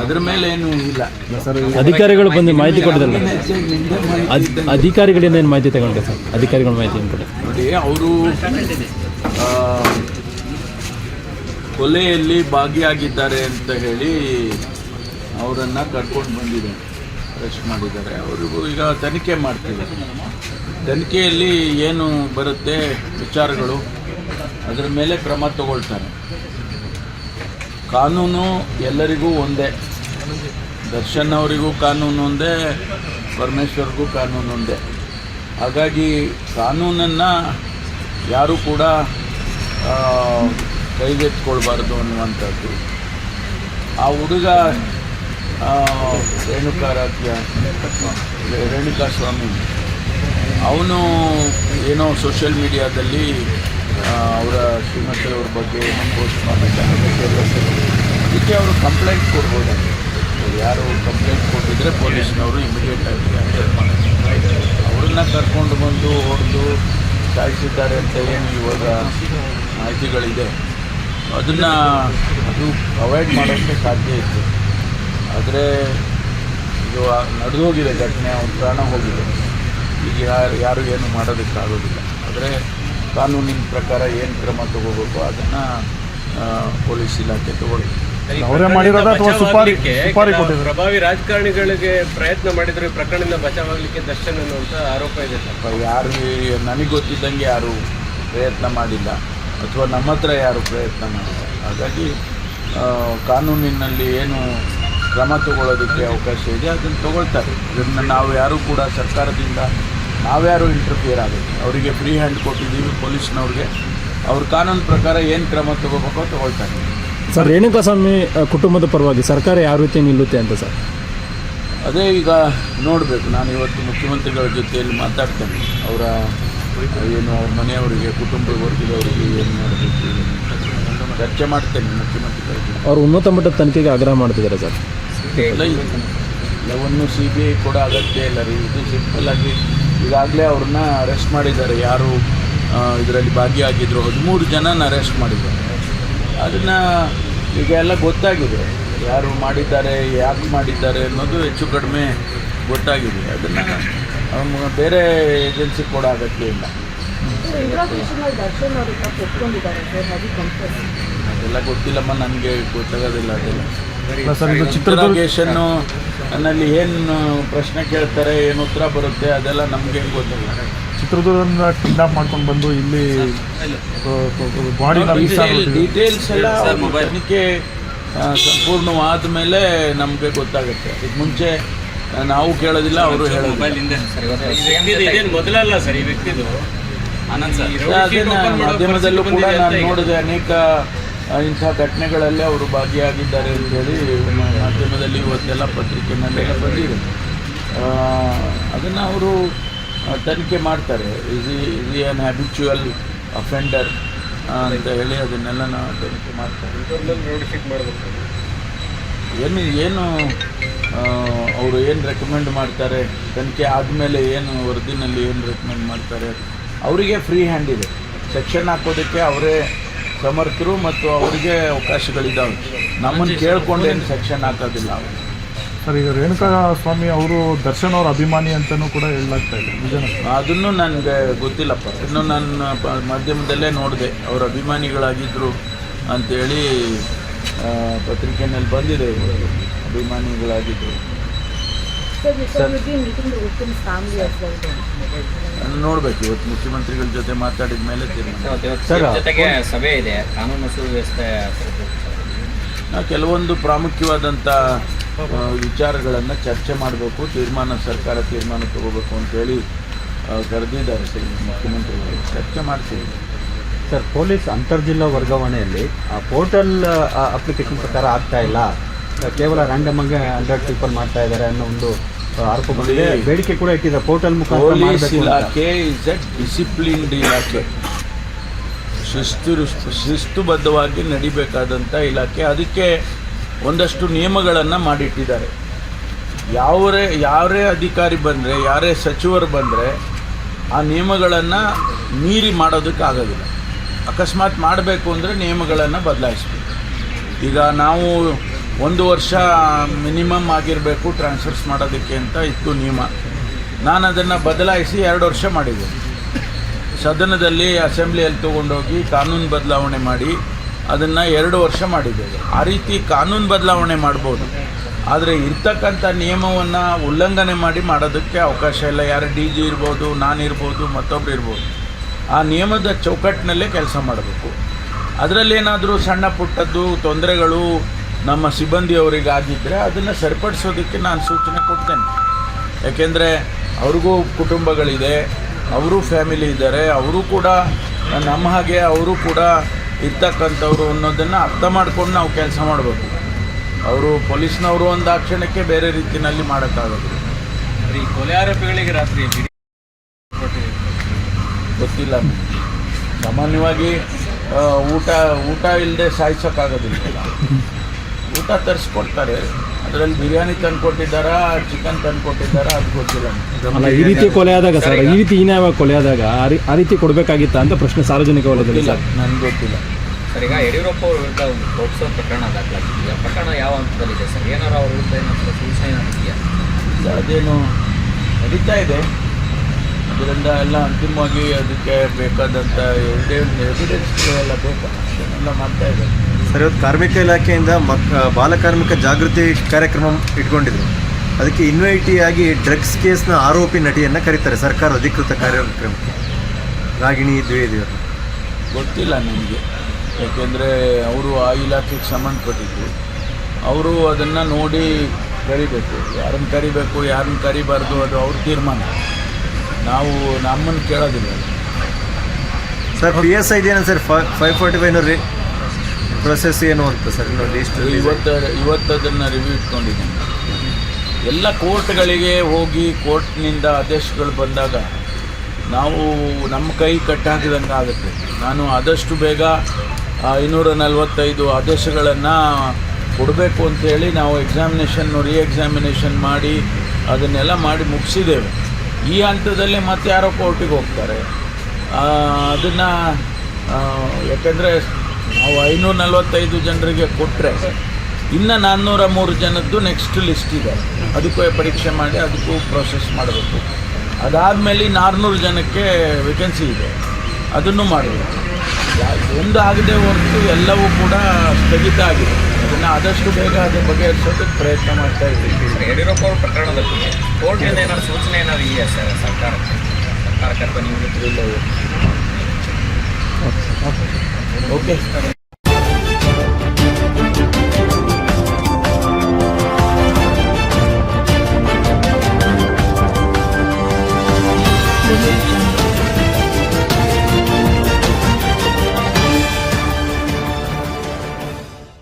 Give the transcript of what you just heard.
ಅದ್ರ ಮೇಲೆ ಏನು ಇಲ್ಲ. ಅಧಿಕಾರಿಗಳು ಬಂದು ಮಾಹಿತಿ ಕೊಡೋದಲ್ಲ. ಅಧಿಕಾರಿಗಳಿಂದ ಏನು ಮಾಹಿತಿ ತಗೊಂಡ್ರೆ ಸರ್? ಅಧಿಕಾರಿಗಳ ಮಾಹಿತಿ ಏನು ಕೊಡಿ ನೋಡಿ ಅವರು ಕೊಲೆಯಲ್ಲಿ ಭಾಗಿಯಾಗಿದ್ದಾರೆ ಅಂತ ಹೇಳಿ ಅವರನ್ನು ಕರ್ಕೊಂಡು ಬಂದಿದ್ದಾರೆ. ಅರೆಸ್ಟ್ ಮಾಡಿದ್ದಾರೆ. ಅವರಿಗೂ ಈಗ ತನಿಖೆ ಮಾಡ್ತಿದ್ದಾರೆ. ತನಿಖೆಯಲ್ಲಿ ಏನು ಬರುತ್ತೆ ವಿಚಾರಗಳು ಅದರ ಮೇಲೆ ಕ್ರಮ ತಗೊಳ್ತಾರೆ. ಕಾನೂನು ಎಲ್ಲರಿಗೂ ಒಂದೇ. ದರ್ಶನ್ ಅವರಿಗೂ ಕಾನೂನು ಒಂದೇ, ಪರಮೇಶ್ವರ್ಗೂ ಕಾನೂನು ಒಂದೇ. ಹಾಗಾಗಿ ಕಾನೂನನ್ನು ಯಾರೂ ಕೂಡ ಕೈಗೆತ್ಕೊಳ್ಬಾರ್ದು ಅನ್ನುವಂಥದ್ದು. ಆ ಹುಡುಗ ರೇಣುಕಾರಾಧ್ಯ ರೇಣುಕಾ ಸ್ವಾಮಿ ಅವನು ಏನೋ ಸೋಷಿಯಲ್ ಮೀಡಿಯಾದಲ್ಲಿ ಅವರ ಶ್ರೀಮಂತರವ್ರ ಬಗ್ಗೆ ಇದಕ್ಕೆ ಅವರು ಕಂಪ್ಲೇಂಟ್ ಕೊಡ್ಬೋದು. ಅವ್ರು ಯಾರು ಕಂಪ್ಲೇಂಟ್ ಕೊಟ್ಟಿದ್ರೆ ಪೊಲೀಸ್ನವರು ಇಮಿಡಿಯೇಟಾಗಿ ಅಟೆಂಡ್ ಮಾಡ್ತಾರೆ. ಅವ್ರನ್ನ ಕರ್ಕೊಂಡು ಬಂದು ಹೊಡೆದು ಸಾಯಿಸಿದ್ದಾರೆ ಅಂತ ಏನು ಇವಾಗ ಮಾಹಿತಿಗಳಿದೆ. ಅದನ್ನು ಅದು ಪ್ರೊವೈಡ್ ಮಾಡೋಕ್ಕೆ ಸಾಧ್ಯ ಇತ್ತು ಆದರೆ ಇದು ನಡೆದು ಹೋಗಿದೆ ಘಟನೆ, ಅವ್ರ ಪ್ರಾಣ ಹೋಗಿದೆ. ಈಗ ಯಾರು ಯಾರು ಏನು ಮಾಡೋದಕ್ಕಾಗೋದಿಲ್ಲ. ಆದರೆ ಕಾನೂನಿನ ಪ್ರಕಾರ ಏನು ಕ್ರಮ ತಗೋಬೇಕು ಅದನ್ನ ಪೊಲೀಸ್ ಇಲಾಖೆ ತಗೊಳ್ಳಿ. ಅವರೇ ಮಾಡಿರೋದ ಅಥವಾ ಸುಪಾರಿ ಬಚಾವಾಗ್ಲಿಕ್ಕೆ ಸುಪಾರಿ ಕೊಟ್ಟಿದ್ರು ಪ್ರಭಾವಿ ರಾಜಕಾರಣಿಗಳಿಗೆ ಪ್ರಯತ್ನ ಮಾಡಿದ್ರು ಪ್ರಕರಣದಿಂದ ಬಚಾವಾಗಲಿಕ್ಕೆ ದರ್ಶನ್ ಅನ್ನುವಂಥ ಆರೋಪ ಇದೆ ಸರ್. ಯಾರು ನನಗೆ ಗೊತ್ತಿದ್ದಂಗೆ ಯಾರು ಪ್ರಯತ್ನ ಮಾಡಿಲ್ಲ ಅಥವಾ ನಮ್ಮ ಹತ್ರ ಯಾರು ಪ್ರಯತ್ನ ಮಾಡಿಲ್ಲ. ಹಾಗಾಗಿ ಕಾನೂನಿನಲ್ಲಿ ಏನು ಕ್ರಮ ತಗೊಳ್ಳೋದಕ್ಕೆ ಅವಕಾಶ ಇದೆ ಅದನ್ನು ತಗೊಳ್ತಾರೆ. ಇದನ್ನು ನಾವು ಯಾರೂ ಕೂಡ ಸರ್ಕಾರದಿಂದ ನಾವ್ಯಾರು ಇಂಟರ್ಫಿಯರ್ ಆಗುತ್ತೆ ಅವರಿಗೆ ಫ್ರೀ ಹ್ಯಾಂಡ್ ಕೊಟ್ಟಿದ್ದೀವಿ ಪೊಲೀಸ್ನವ್ರಿಗೆ. ಅವ್ರ ಕಾನೂನು ಪ್ರಕಾರ ಏನು ಕ್ರಮ ತಗೋಬೇಕೋ ತಗೊಳ್ತಾರೆ ಸರ್ ರೇಣುಕಾಸ್ವಾಮಿ ಕುಟುಂಬದ ಪರವಾಗಿ ಸರ್ಕಾರ ಯಾವ ರೀತಿ ನಿಲ್ಲುತ್ತೆ ಅಂತ ಸರ್? ಅದೇ ಈಗ ನೋಡಬೇಕು. ನಾನು ಇವತ್ತು ಮುಖ್ಯಮಂತ್ರಿಗಳ ಜೊತೆಯಲ್ಲಿ ಮಾತಾಡ್ತೇನೆ. ಅವರ ಏನು ಅವ್ರ ಮನೆಯವರಿಗೆ ಕುಟುಂಬ ವರ್ಗದವರಿಗೆ ಏನು ಮಾಡಬೇಕು ಚರ್ಚೆ ಮಾಡ್ತೇನೆ ಮುಖ್ಯಮಂತ್ರಿಗಳ ಜೊತೆ. ಅವರು ಉನ್ನತ ಮಟ್ಟದ ತನಿಖೆಗೆ ಆಗ್ರಹ ಮಾಡ್ತಿದ್ದಾರೆ ಸರ್. ಎಲ್ಲವನ್ನು ಸಿ ಬಿ ಐ ಕೂಡ ಅಗತ್ಯ ಇಲ್ಲ ರೀ. ಇದು ಸಿಂಪಲ್ ಆಗಿ ಈಗಾಗಲೇ ಅವ್ರನ್ನ ಅರೆಸ್ಟ್ ಮಾಡಿದ್ದಾರೆ. ಯಾರು ಇದರಲ್ಲಿ ಭಾಗಿಯಾಗಿದ್ದರು ಹದಿಮೂರು ಜನನ ಅರೆಸ್ಟ್ ಮಾಡಿದ್ದಾರೆ. ಅದನ್ನು ಈಗ ಎಲ್ಲ ಗೊತ್ತಾಗಿದೆ. ಯಾರು ಮಾಡಿದ್ದಾರೆ ಯಾಕೆ ಮಾಡಿದ್ದಾರೆ ಅನ್ನೋದು ಹೆಚ್ಚು ಕಡಿಮೆ ಗೊತ್ತಾಗಿದೆ ಅದನ್ನು. ಬೇರೆ ಏಜೆನ್ಸಿ ಕೂಡ ಅಗತ್ಯ ಇಲ್ಲ. ಅದೆಲ್ಲ ಗೊತ್ತಿಲ್ಲಮ್ಮ ನನಗೆ ಗೊತ್ತಾಗೋದಿಲ್ಲ ಅದೆಲ್ಲ. ಅಲ್ಲ ಇದು ನನ್ನಲ್ಲಿ ಏನು ಪ್ರಶ್ನೆ ಕೇಳ್ತಾರೆ ಏನು ಉತ್ತರ ಬರುತ್ತೆ ಅದೆಲ್ಲ ನಮಗೆ ಗೊತ್ತಿಲ್ಲ. ಚಿತ್ರದುರ್ಗದಿಂದ ಕಿಡ್ನಾಪ್ ಮಾಡ್ಕೊಂಡು ಬಂದು ಇಲ್ಲಿ ಬಾಡಿ ಡೀಟೇಲ್ಸ್ ಎಲ್ಲ ತನಿಖೆ ಸಂಪೂರ್ಣವಾದ ಮೇಲೆ ನಮಗೆ ಗೊತ್ತಾಗುತ್ತೆ. ಇದಕ್ಕೆ ಮುಂಚೆ ನಾವು ಕೇಳೋದಿಲ್ಲ ಅವರು ಹೇಳೋದಿಲ್ಲ. ಮೊದಲಲ್ಲ ಸರ್ ಈ ವ್ಯಕ್ತಿದು ಮಾಧ್ಯಮದಲ್ಲೂ ಕೂಡ ನಾನು ನೋಡಿದೆ ಅನೇಕ ಇಂಥ ಘಟನೆಗಳಲ್ಲಿ ಅವರು ಭಾಗಿಯಾಗಿದ್ದಾರೆ ಅಂತೇಳಿ ನಮ್ಮ ಮಾಧ್ಯಮದಲ್ಲಿ ಇವತ್ತೆಲ್ಲ ಮೇಲೆ ಬಂದಿದೆ. ಅದನ್ನು ಅವರು ತನಿಖೆ ಮಾಡ್ತಾರೆ. Is is an habitual offender ಅಂತ ಹೇಳಿ ಅದನ್ನೆಲ್ಲ ನಾವು ತನಿಖೆ ಮಾಡ್ತಾರೆ. ಏನು ಏನು ಅವರು ಏನು ರೆಕಮೆಂಡ್ ಮಾಡ್ತಾರೆ? ತನಿಖೆ ಆದಮೇಲೆ ಏನು ವರದಿನಲ್ಲಿ ಏನು ರೆಕಮೆಂಡ್ ಮಾಡ್ತಾರೆ? ಅವರಿಗೆ ಫ್ರೀ ಹ್ಯಾಂಡ್ ಇದೆ. ಸೆಕ್ಷನ್ ಹಾಕೋದಕ್ಕೆ ಅವರೇ ಸಮರ್ಥರು ಮತ್ತು ಅವರಿಗೆ ಅವಕಾಶಗಳಿದ್ದಾವೆ. ನಮ್ಮನ್ನು ಕೇಳ್ಕೊಂಡು ಏನು ಸೆಕ್ಷನ್ ಹಾಕೋದಿಲ್ಲ ಅವರು. ಸರ್ ಈಗ ರೇಣುಕಾ ಸ್ವಾಮಿ ಅವರು ದರ್ಶನ್ ಅವ್ರ ಅಭಿಮಾನಿ ಅಂತಲೂ ಕೂಡ ಹೇಳಲಾಗ್ತಾ ಇದೆ. ನಿಜನ? ಅದನ್ನು ನನಗೆ ಗೊತ್ತಿಲ್ಲಪ್ಪ. ಇನ್ನು ನನ್ನ ಪ- ಮಾಧ್ಯಮದಲ್ಲೇ ನೋಡಿದೆ. ಅವರ ಅಭಿಮಾನಿಗಳಾಗಿದ್ದರು ಅಂಥೇಳಿ ಪತ್ರಿಕೆಯಲ್ಲಿ ಬಂದಿದೆ ಇವರು. ಅಭಿಮಾನಿಗಳಾಗಿದ್ದರು ನೋಡ್ಬೇಕು. ಇವತ್ತು ಮುಖ್ಯಮಂತ್ರಿಗಳ ಜೊತೆ ಮಾತಾಡಿದ ಮೇಲೆ ಜೊತೆಗೆ ಸಭೆ ಇದೆ. ಕಾನೂನು ಸುವ್ಯವಸ್ಥೆ ನಾವು ಕೆಲವೊಂದು ಪ್ರಾಮುಖ್ಯವಾದಂಥ ವಿಚಾರಗಳನ್ನು ಚರ್ಚೆ ಮಾಡಬೇಕು ತೀರ್ಮಾನ ಸರ್ಕಾರ ತೀರ್ಮಾನ ತಗೋಬೇಕು ಅಂತೇಳಿ ಕರೆದಿದ್ದಾರೆ ಸರ್ ಮುಖ್ಯಮಂತ್ರಿಗಳು. ಚರ್ಚೆ ಮಾಡ್ತೀವಿ. ಸರ್ ಪೊಲೀಸ್ ಅಂತರ್ಜಿಲ್ಲಾ ವರ್ಗಾವಣೆಯಲ್ಲಿ ಆ ಪೋರ್ಟಲ್ ಅಪ್ಲಿಕೇಶನ್ ಪ್ರಕಾರ ಆಗ್ತಾ ಇಲ್ಲ. ಕೇವಲ ರ್ಯಾಂಡಮ್ ಆಗಿ ಹಂಡ್ರೆಡ್ ಪೀಪಲ್ ಮಾಡ್ತಾ ಇದ್ದಾರೆ ಅನ್ನೋ ಒಂದು ಆರೋಪ ಬಂದಿದೆ. ಬೇಡಿಕೆ ಕೂಡ ಇಟ್ಟಿದೆ. ಪೋರ್ಟಲ್ ಪೊಲೀಸ್ ಇಲಾಖೆ ಇಸ್ ಎ ಡಿಸಿಪ್ಲಿನ್ಡ್ ಇಲಾಖೆ. ಶಿಸ್ತು ಶಿಸ್ತುಬದ್ಧವಾಗಿ ನಡಿಬೇಕಾದಂಥ ಇಲಾಖೆ. ಅದಕ್ಕೆ ಒಂದಷ್ಟು ನಿಯಮಗಳನ್ನು ಮಾಡಿಟ್ಟಿದ್ದಾರೆ. ಯಾವರೇ ಯಾರೇ ಅಧಿಕಾರಿ ಬಂದರೆ ಯಾರೇ ಸಚಿವರು ಬಂದರೆ ಆ ನಿಯಮಗಳನ್ನು ಮೀರಿ ಮಾಡೋದಕ್ಕಾಗೋದಿಲ್ಲ ಅಕಸ್ಮಾತ್ ಮಾಡಬೇಕು ಅಂದರೆ ನಿಯಮಗಳನ್ನು ಬದಲಾಯಿಸ್ಬೇಕು. ಈಗ ನಾವು ಒಂದು ವರ್ಷ ಮಿನಿಮಮ್ ಆಗಿರಬೇಕು ಟ್ರಾನ್ಸ್ಫರ್ಸ್ ಮಾಡೋದಕ್ಕೆ ಅಂತ ಇತ್ತು ನಿಯಮ. ನಾನು ಅದನ್ನು ಬದಲಾಯಿಸಿ ಎರಡು ವರ್ಷ ಮಾಡಿದೆ. ಸದನದಲ್ಲಿ ಅಸೆಂಬ್ಲಿಯಲ್ಲಿ ತೊಗೊಂಡೋಗಿ ಕಾನೂನು ಬದಲಾವಣೆ ಮಾಡಿ ಅದನ್ನು ಎರಡು ವರ್ಷ ಮಾಡಿದ್ದೇವೆ ಆ ರೀತಿ ಕಾನೂನು ಬದಲಾವಣೆ ಮಾಡ್ಬೋದು. ಆದರೆ ಇರ್ತಕ್ಕಂಥ ನಿಯಮವನ್ನು ಉಲ್ಲಂಘನೆ ಮಾಡಿ ಮಾಡೋದಕ್ಕೆ ಅವಕಾಶ ಇಲ್ಲ. ಯಾರು ಡಿ ಜಿ ಇರ್ಬೋದು ನಾನಿರ್ಬೋದು ಮತ್ತೊಬ್ರು ಇರ್ಬೋದು. ಆ ನಿಯಮದ ಚೌಕಟ್ಟಿನಲ್ಲೇ ಕೆಲಸ ಮಾಡಬೇಕು. ಅದರಲ್ಲೇನಾದರೂ ಸಣ್ಣ ಪುಟ್ಟದ್ದು ತೊಂದರೆಗಳು ನಮ್ಮ ಸಿಬ್ಬಂದಿಯವರಿಗೆ ಆಗಿದ್ದರೆ ಅದನ್ನು ಸರಿಪಡಿಸೋದಕ್ಕೆ ನಾನು ಸೂಚನೆ ಕೊಡ್ತೇನೆ. ಯಾಕೆಂದರೆ ಅವ್ರಿಗೂ ಕುಟುಂಬಗಳಿದೆ ಅವರು ಫ್ಯಾಮಿಲಿ ಇದ್ದಾರೆ ಅವರು ಕೂಡ ನಮ್ಮ ಹಾಗೆ ಅವರು ಕೂಡ ಇರ್ತಕ್ಕಂಥವ್ರು ಅನ್ನೋದನ್ನು ಅರ್ಥ ಮಾಡ್ಕೊಂಡು ನಾವು ಕೆಲಸ ಮಾಡಬೇಕು. ಅವರು ಪೊಲೀಸ್ನವರು ಒಂದು ಆ ಕ್ಷಣಕ್ಕೆ ಬೇರೆ ರೀತಿಯಲ್ಲಿ ಮಾಡೋಕ್ಕಾಗೋದು ಈ ಕೊಲೆ ಆರೋಪಿಗಳಿಗೆ ರಾತ್ರಿ ಗೊತ್ತಿಲ್ಲ. ಸಾಮಾನ್ಯವಾಗಿ ಊಟ ಊಟ ಇಲ್ಲದೆ ಸಾಯಿಸೋಕ್ಕಾಗೋದಿಲ್ಲ. ಊಟ ತರಿಸ್ಕೊಡ್ತಾರೆ. ಅದರಲ್ಲಿ ಬಿರಿಯಾನಿ ತಂದು ಕೊಟ್ಟಿದ್ದಾರಾ ಚಿಕನ್ ತಂದು ಕೊಟ್ಟಿದ್ದಾರಾ ಅದು ಗೊತ್ತಿಲ್ಲ ಅಲ್ಲ ಈ ರೀತಿ ಕೊಲೆ ಆದಾಗ ಸರ್ ಈ ರೀತಿ ಇನ್ಯಾವ ಕೊಲೆ ಆದಾಗ ಆ ರೀತಿ ಕೊಡಬೇಕಾಗಿತ್ತ ಅಂತ ಪ್ರಶ್ನೆ ಸಾರ್ವಜನಿಕ ವಲಯದಲ್ಲಿ ಸರ್. ನನಗೆ ಗೊತ್ತಿಲ್ಲ. ಸರ್ ಈಗ ಯಡಿಯೂರಪ್ಪ ಅವ್ರ ವಿರುದ್ಧ ಒಂದು ಪೋಕ್ಸೋ ಪ್ರಕರಣ ದಾಖಲಾಗಿದೆ ಆ ಪ್ರಕರಣ ಯಾವ ಹಂತದಲ್ಲಿದೆ ಸರ್? ಏನಾರು ಅವ್ರ ವಿರುದ್ಧ ಏನಾದರೂ ಸೂಚನೆ ಏನಾಗಿದೆಯಾ ಅದೇನು ನಡೀತಾ ಇದೆ. ಅದರಿಂದ ಎಲ್ಲ ಅಂತಿಮವಾಗಿ ಅದಕ್ಕೆ ಬೇಕಾದಂಥ ಎವಿಡೆನ್ಸ್ ಎಲ್ಲ ಬೇಕು ಅದನ್ನೆಲ್ಲ ಮಾಡ್ತಾ ಇದ್ದಾರೆ. ಸರ್ ಇವತ್ತು ಕಾರ್ಮಿಕ ಇಲಾಖೆಯಿಂದ ಮಕ್ ಬಾಲಕಾರ್ಮಿಕ ಜಾಗೃತಿ ಕಾರ್ಯಕ್ರಮ ಇಟ್ಕೊಂಡಿದ್ರು. ಅದಕ್ಕೆ ಇನ್ವೈಟಿ ಆಗಿ ಡ್ರಗ್ಸ್ ಕೇಸ್ನ ಆರೋಪಿ ನಟಿಯನ್ನು ಕರೀತಾರೆ ಸರ್ಕಾರ ಅಧಿಕೃತ ಕಾರ್ಯಕ್ರಮಕ್ಕೆ. ರಾಗಿಣಿ ದ್ವಿವೇದಿಯವರು ಗೊತ್ತಿಲ್ಲ ನನಗೆ ಯಾಕೆಂದರೆ ಅವರು ಆ ಇಲಾಖೆಗೆ ಸಂಬಂಧಪಟ್ಟಿದ್ದು. ಅವರು ಅದನ್ನು ನೋಡಿ ಕರಿಬೇಕು. ಯಾರನ್ನು ಕರಿಬೇಕು ಯಾರನ್ನು ಕರಿಬಾರ್ದು ಅದು ಅವ್ರ ತೀರ್ಮಾನ. ನಾವು ನಮ್ಮನ್ನು ಕೇಳೋದಿಲ್ಲ. ಸರ್ ಪಿ ಎಸ್ ಐದೇನು ಸರ್ ಫೈವ್ ಫಾರ್ಟಿ ಫೈವ್ನ ರೀ ಪ್ರೊಸೆಸ್ ಏನು ಅಂತ ಸರ್? ಇನ್ನು ಲೀಸ್ಟ್ ಇವತ್ತು ಇವತ್ತು ಅದನ್ನು ರಿವ್ಯೂ ಇಟ್ಕೊಂಡಿದ್ದೀನಿ. ಎಲ್ಲ ಕೋರ್ಟ್ಗಳಿಗೆ ಹೋಗಿ ಕೋರ್ಟ್ನಿಂದ ಆದೇಶಗಳು ಬಂದಾಗ ನಾವು ನಮ್ಮ ಕೈ ಕಟ್ಟಾಕಿದಂಗೆ ಆಗುತ್ತೆ. ನಾನು ಆದಷ್ಟು ಬೇಗ ಇನ್ನೂರ ನಲವತ್ತೈದು ಆದೇಶಗಳನ್ನು ಕೊಡಬೇಕು ಅಂತೇಳಿ ನಾವು ಎಕ್ಸಾಮಿನೇಷನ್ನು ರೀ ಎಕ್ಸಾಮಿನೇಷನ್ ಮಾಡಿ ಅದನ್ನೆಲ್ಲ ಮಾಡಿ ಮುಗಿಸಿದ್ದೇವೆ. ಈ ಹಂತದಲ್ಲಿ ಮತ್ತೆ ಯಾರೋ ಕೋರ್ಟಿಗೆ ಹೋಗ್ತಾರೆ. ಅದನ್ನು ಯಾಕೆಂದರೆ ನಾವು ಐನೂರ ನಲವತ್ತೈದು ಜನರಿಗೆ ಕೊಟ್ಟರೆ ಇನ್ನು ನಾನ್ನೂರ ಮೂರು ಜನದ್ದು ನೆಕ್ಸ್ಟ್ ಲಿಸ್ಟ್ ಇದೆ. ಅದಕ್ಕೂ ಪರೀಕ್ಷೆ ಮಾಡಿ, ಅದಕ್ಕೂ ಪ್ರೊಸೆಸ್ ಮಾಡಬೇಕು. ಅದಾದಮೇಲೆ ನಾನ್ನೂರು ಜನಕ್ಕೆ ವೇಕೆನ್ಸಿ ಇದೆ. ಅದನ್ನು ಮಾಡಬೇಕು. ಒಂದು ಆಗದೆ ಹೊರತು ಎಲ್ಲವೂ ಕೂಡ ಸ್ಥಗಿತ ಆಗಿದೆ. ಅದನ್ನು ಆದಷ್ಟು ಬೇಗ ಅದರ ಬಗೆಹರಿಸೋದಕ್ಕೆ ಪ್ರಯತ್ನ ಮಾಡ್ತಾ ಇದ್ದೀವಿ. ಯಡಿಯೂರಪ್ಪ ಅವ್ರ ಪ್ರಕರಣದಲ್ಲಿ ಕೋರ್ಟಿಂದ ಏನಾದ್ರು ಸೂಚನೆ ಏನಾದ್ರು ಇದೆಯಾ ಸರ್ ಸರ್ಕಾರ ಸರ್ಕಾರಕ್ಕೆ ಅಥವಾ ನೀವು ಇಲ್ಲ ಓಕೆ